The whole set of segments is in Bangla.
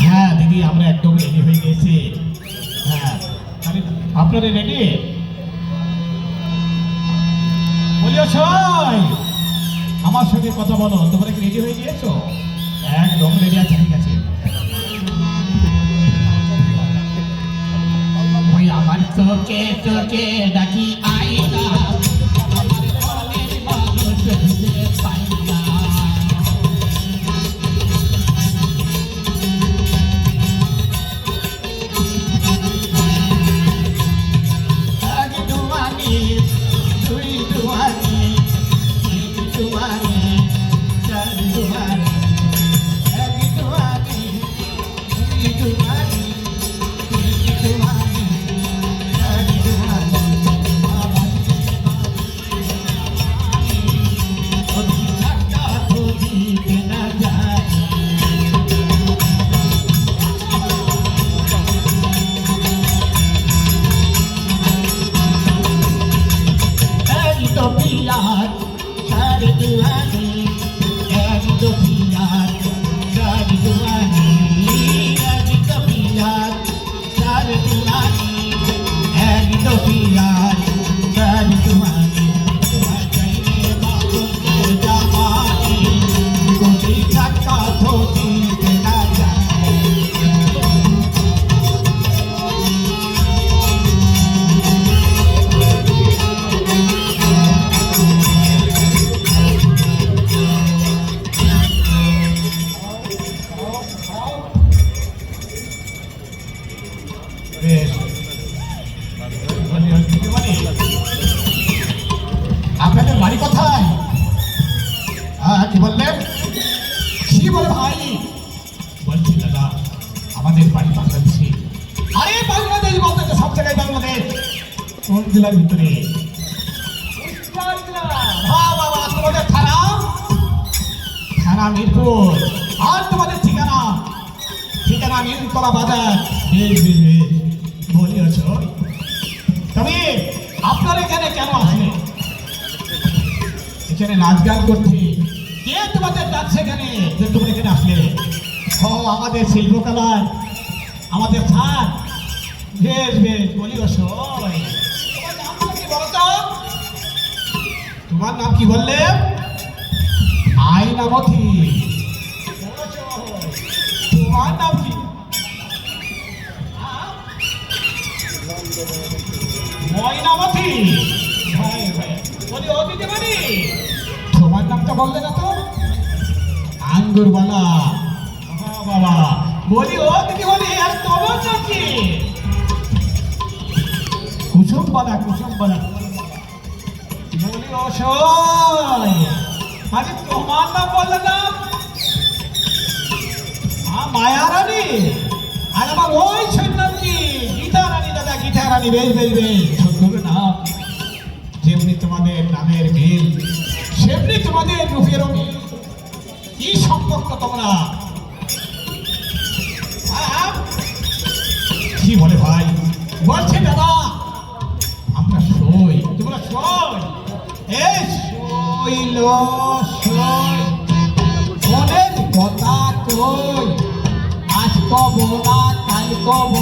হ্যাঁ দিদি, আমরা একদম রেডি হয়ে গেছি। হ্যাঁ আপনারা রেডি সবাই আমার সঙ্গে কথা বলো, তোমরা কি রেডি হয়ে গিয়েছো? একদম রেডি আছে, ঠিক আছে। আমার চোখে চোখে ডাকি চার দুয়ানি এই তো পিয়ার বাড়ি কোথায়? হ্যাঁ বললেন? কি বলে ভাই। বলছি, দাদা, আমাদের বাড়ি বাংলাদেশে। আরে, বাংলাদেশ বলতে সব জায়গায় বাংলাদেশ। কোন জেলার ভিতরে? আর তোমাদের ঠিকানা? ঠিকানা তবে আপনার এখানে কেন এখানে নাচ গান করতে কে তোমাদের ডাকছে এখানে যে তোমরা এখানে আসলে। ও, আমাদের শিল্পকলার আমাদের ছাদ বেশ বেশ, বলো তোমার নাম কি বললে? আইনামতি তোমার নাম কি? হ্যাঁ? ময়নামতি। ভাই ভাই বলি ও দিদিমণি তোমার নামটা বললে না তো? আঙ্গুরবালা বাবা বলি, ও দিদিমণি আর তোমার নাম কি? কুসুমবালা কুসুমবালা। বলি, ও আরে, তোমার নাম বললে না? মায়া রানী আর আমার ওই সৈন্যাম কি? গীতা রানী দাদা গীতা রানী বেশ বেশ। বেশ সুন্দর যেমনি তোমাদের নামের মিল। তোমাদের রূপেরও মিল কি সম্পর্ক তোমরা? কি বলে ভাই? বলছে দাদা, আমরা সই। তোমরা সই? এই সইল, সই। মনের কথা কই? আজ কব না কাল কব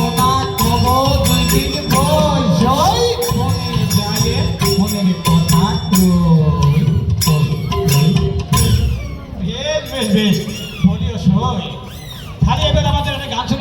Angelo